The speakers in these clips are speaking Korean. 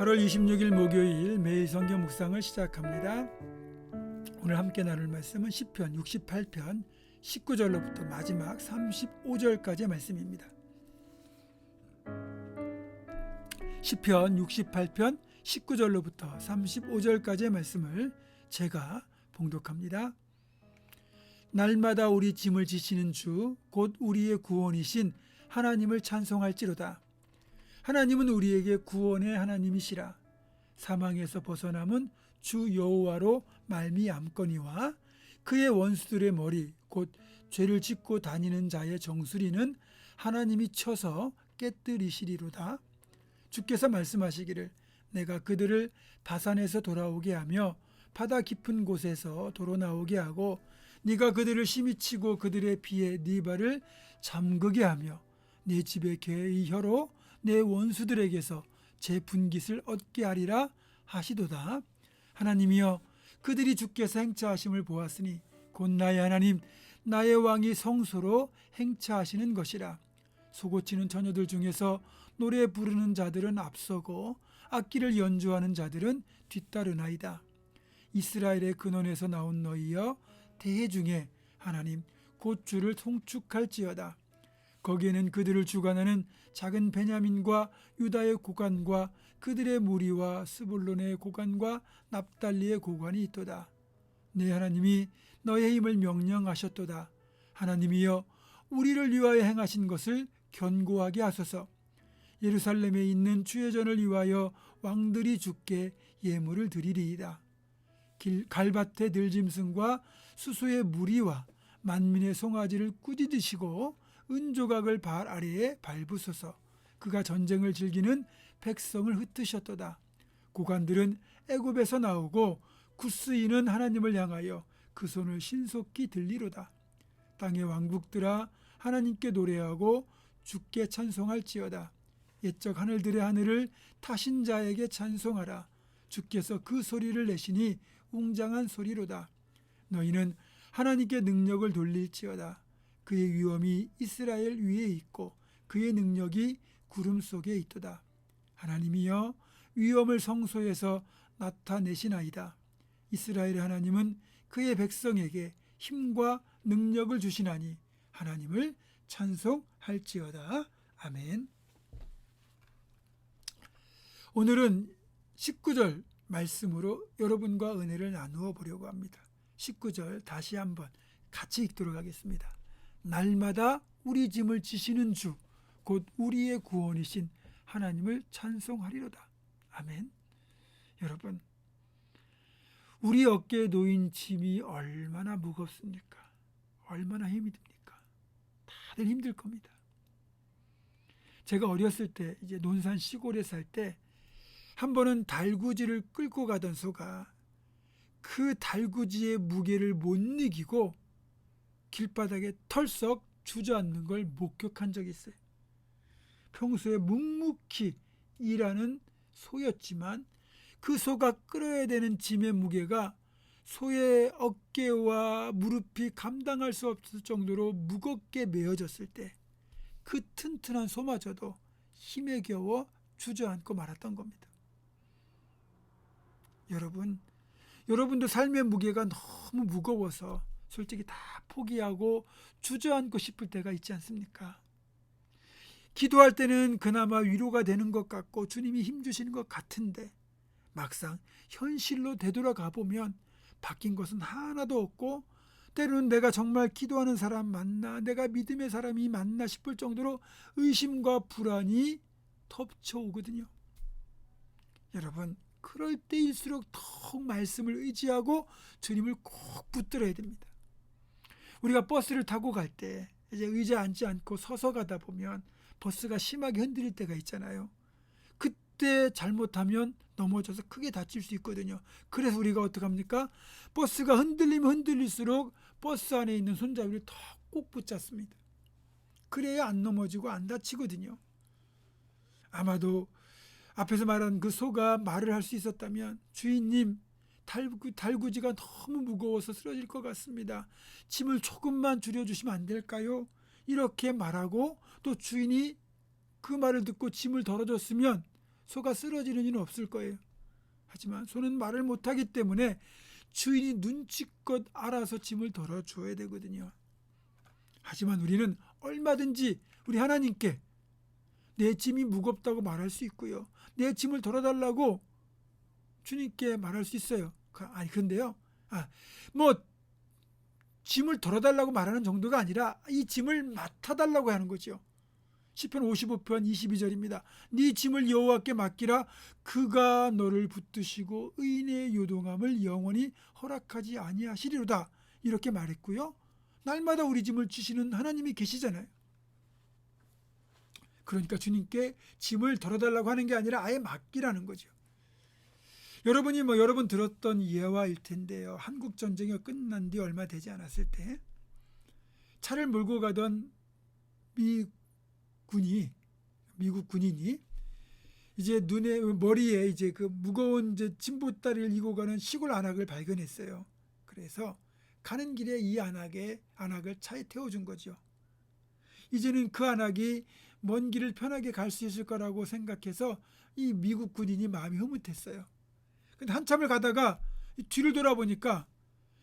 8월 26일 목요일 매일 성경 묵상을 시작합니다. 오늘 함께 나눌 말씀은 시편 68편 19절로부터 마지막 35절까지의 말씀입니다. 시편 68편 19절로부터 35절까지의 말씀을 제가 봉독합니다. 날마다 우리 짐을 지시는 주 곧 우리의 구원이신 하나님을 찬송할지로다. 하나님은 우리에게 구원의 하나님이시라. 사망에서 벗어남은 주 여호와로 말미암거니와 그의 원수들의 머리 곧 죄를 짓고 다니는 자의 정수리는 하나님이 쳐서 깨뜨리시리로다. 주께서 말씀하시기를 내가 그들을 바산에서 돌아오게 하며 바다 깊은 곳에서 도로 나오게 하고 네가 그들을 심히 치고 그들의 비에 네 발을 잠그게 하며 네 집의 개의 혀로 내 원수들에게서 제 분깃을 얻게 하리라 하시도다. 하나님이여 그들이 주께서 행차하심을 보았으니 곧 나의 하나님 나의 왕이 성소로 행차하시는 것이라. 소고치는 처녀들 중에서 노래 부르는 자들은 앞서고 악기를 연주하는 자들은 뒤따르나이다. 이스라엘의 근원에서 나온 너희여 대해 중에 하나님 곧 주를 송축할지어다. 거기에는 그들을 주관하는 작은 베냐민과 유다의 고관과 그들의 무리와 스불론의 고관과 납달리의 고관이 있도다. 내 하나님이 너의 힘을 명령하셨도다. 하나님이여 우리를 위하여 행하신 것을 견고하게 하소서. 예루살렘에 있는 주의 전을 위하여 왕들이 주께 예물을 드리리이다. 길, 갈밭의 들짐승과 수소의 무리와 만민의 송아지를 꾸짖으시고 은조각을 발 아래에 밟으소서. 그가 전쟁을 즐기는 백성을 흩으셨도다. 고관들은 애굽에서 나오고 구스인은 하나님을 향하여 그 손을 신속히 들리로다. 땅의 왕국들아 하나님께 노래하고 주께 찬송할지어다. 옛적 하늘들의 하늘을 타신 자에게 찬송하라. 주께서 그 소리를 내시니 웅장한 소리로다. 너희는 하나님께 능력을 돌릴지어다. 그의 위엄이 이스라엘 위에 있고 그의 능력이 구름 속에 있도다. 하나님이여 위엄을 성소에서 나타내시나이다. 이스라엘의 하나님은 그의 백성에게 힘과 능력을 주시나니 하나님을 찬송할지어다. 아멘. 오늘은 19절 말씀으로 여러분과 은혜를 나누어 보려고 합니다. 19절 다시 한번 같이 읽도록 하겠습니다. 날마다 우리 짐을 지시는 주, 곧 우리의 구원이신 하나님을 찬송하리로다. 아멘. 여러분, 우리 어깨에 놓인 짐이 얼마나 무겁습니까? 얼마나 힘이 듭니까? 다들 힘들 겁니다. 제가 어렸을 때 이제 논산 시골에 살 때 한 번은 달구지를 끌고 가던 소가 그 달구지의 무게를 못 이기고 길바닥에 털썩 주저앉는 걸 목격한 적이 있어요. 평소에 묵묵히 일하는 소였지만 그 소가 끌어야 되는 짐의 무게가 소의 어깨와 무릎이 감당할 수 없을 정도로 무겁게 메어졌을 때 그 튼튼한 소마저도 힘에 겨워 주저앉고 말았던 겁니다. 여러분, 여러분도 삶의 무게가 너무 무거워서 솔직히 다 포기하고 주저앉고 싶을 때가 있지 않습니까? 기도할 때는 그나마 위로가 되는 것 같고 주님이 힘 주시는 것 같은데 막상 현실로 되돌아가 보면 바뀐 것은 하나도 없고 때로는 내가 정말 기도하는 사람 맞나 내가 믿음의 사람이 맞나 싶을 정도로 의심과 불안이 덮쳐오거든요. 여러분 그럴 때일수록 더욱 말씀을 의지하고 주님을 꼭 붙들어야 됩니다. 우리가 버스를 타고 갈 때 이제 의자 앉지 않고 서서 가다 보면 버스가 심하게 흔들릴 때가 있잖아요. 그때 잘못하면 넘어져서 크게 다칠 수 있거든요. 그래서 우리가 어떻게 합니까? 버스가 흔들리면 흔들릴수록 버스 안에 있는 손잡이를 더꼭 붙잡습니다. 그래야 안 넘어지고 안 다치거든요. 아마도 앞에서 말한 그 소가 말을 할 수 있었다면 주인님 달구, 달구지가 너무 무거워서 쓰러질 것 같습니다. 짐을 조금만 줄여주시면 안 될까요? 이렇게 말하고 또 주인이 그 말을 듣고 짐을 덜어줬으면 소가 쓰러지는 일은 없을 거예요. 하지만 소는 말을 못하기 때문에 주인이 눈치껏 알아서 짐을 덜어줘야 되거든요. 하지만 우리는 얼마든지 우리 하나님께 내 짐이 무겁다고 말할 수 있고요. 내 짐을 덜어달라고 주님께 말할 수 있어요. 그- 아니 근데요. 아, 뭐 짐을 덜어달라고 말하는 정도가 아니라 이 짐을 맡아달라고 하는 거죠. 시편 55편 22절입니다. 네 짐을 여호와께 맡기라 그가 너를 붙드시고 의인의 요동함을 영원히 허락하지 아니하시리로다. 이렇게 말했고요. 날마다 우리 짐을 지시는 하나님이 계시잖아요. 그러니까 주님께 짐을 덜어달라고 하는 게 아니라 아예 맡기라는 거죠. 여러분이 뭐 여러분 들었던 예화일 텐데요. 한국 전쟁이 끝난 뒤 얼마 되지 않았을 때 차를 몰고 가던 미 군이 미국 군인이 이제 눈에 머리에 이제 그 무거운 이제 짐보따리를 이고 가는 시골 안악을 발견했어요. 그래서 가는 길에 이 안악에 안악을 차에 태워준 거죠. 이제는 그 안악이 먼 길을 편하게 갈 수 있을 거라고 생각해서 이 미국 군인이 마음이 흐뭇했어요. 근데 한참을 가다가 이 뒤를 돌아보니까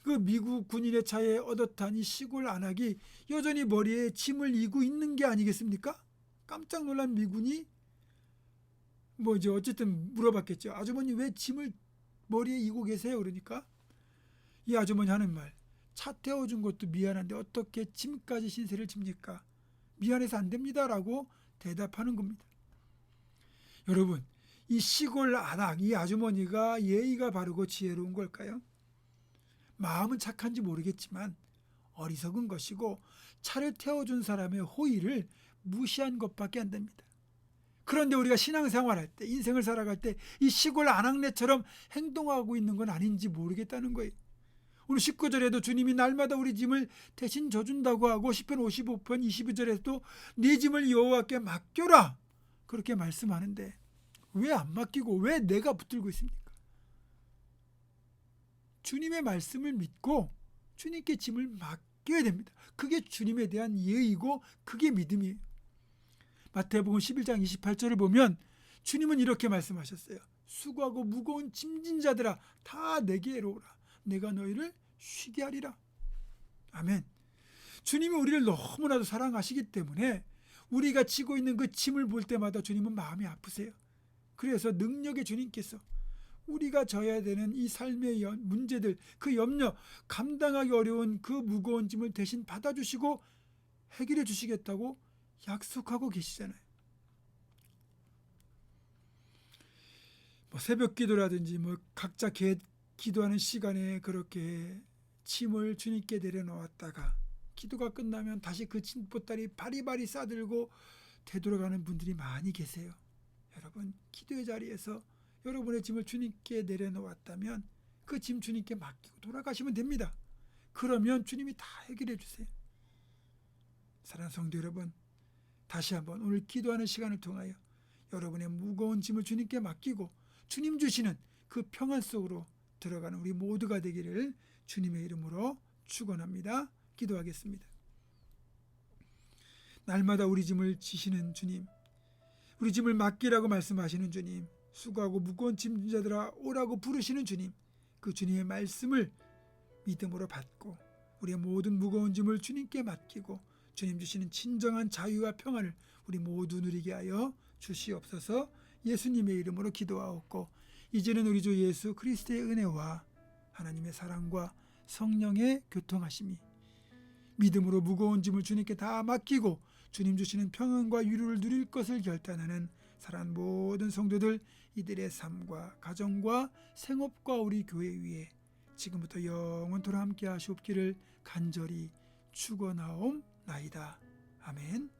그 미국 군인의 차에 얻어탄 이 시골 안악이 여전히 머리에 짐을 이고 있는 게 아니겠습니까? 깜짝 놀란 미군이 뭐 이제 어쨌든 물어봤겠죠. 아주머니 왜 짐을 머리에 이고 계세요? 그러니까 이 아주머니 하는 말. 차 태워준 것도 미안한데 어떻게 짐까지 신세를 집니까? 미안해서 안 됩니다라고 대답하는 겁니다. 여러분, 이 시골 안악, 이 아주머니가 예의가 바르고 지혜로운 걸까요? 마음은 착한지 모르겠지만 어리석은 것이고 차를 태워준 사람의 호의를 무시한 것밖에 안 됩니다. 그런데 우리가 신앙생활할 때, 인생을 살아갈 때 이 시골 안악내처럼 행동하고 있는 건 아닌지 모르겠다는 거예요. 오늘 19절에도 주님이 날마다 우리 짐을 대신 져준다고 하고 10편 55편 22절에도 네 짐을 여호와께 맡겨라 그렇게 말씀하는데 왜 안 맡기고 왜 내가 붙들고 있습니까? 주님의 말씀을 믿고 주님께 짐을 맡겨야 됩니다. 그게 주님에 대한 예의고 그게 믿음이에요. 마태복음 11장 28절을 보면 주님은 이렇게 말씀하셨어요. 수고하고 무거운 짐진 자들아 다 내게로 오라. 내가 너희를 쉬게 하리라. 아멘. 주님이 우리를 너무나도 사랑하시기 때문에 우리가 지고 있는 그 짐을 볼 때마다 주님은 마음이 아프세요. 그래서 능력의 주님께서 우리가 져야 되는 이 삶의 연- 문제들, 그 염려, 감당하기 어려운 그 무거운 짐을 대신 받아주시고 해결해 주시겠다고 약속하고 계시잖아요. 뭐 새벽 기도라든지 뭐 각자 개, 기도하는 시간에 그렇게 짐을 주님께 내려놓았다가 기도가 끝나면 다시 그 짐보따리 바리바리 싸들고 되돌아가는 분들이 많이 계세요. 여러분 기도의 자리에서 여러분의 짐을 주님께 내려놓았다면 그 짐 주님께 맡기고 돌아가시면 됩니다. 그러면 주님이 다 해결해 주세요. 사랑하는 성도 여러분, 다시 한번 오늘 기도하는 시간을 통하여 여러분의 무거운 짐을 주님께 맡기고 주님 주시는 그 평안 속으로 들어가는 우리 모두가 되기를 주님의 이름으로 축원합니다. 기도하겠습니다. 날마다 우리 짐을 지시는 주님, 우리 짐을 맡기라고 말씀하시는 주님, 수고하고 무거운 짐자들아 오라고 부르시는 주님, 그 주님의 말씀을 믿음으로 받고 우리의 모든 무거운 짐을 주님께 맡기고 주님 주시는 진정한 자유와 평안을 우리 모두 누리게 하여 주시옵소서. 예수님의 이름으로 기도하옵고 이제는 우리 주 예수 그리스도의 은혜와 하나님의 사랑과 성령의 교통하심이 믿음으로 무거운 짐을 주님께 다 맡기고 주님 주시는 평안과 위로를 누릴 것을 결단하는 사랑 모든 성도들 이들의 삶과 가정과 생업과 우리 교회 위에 지금부터 영원토록 함께 하시옵기를 간절히 축원하옵나이다. 아멘.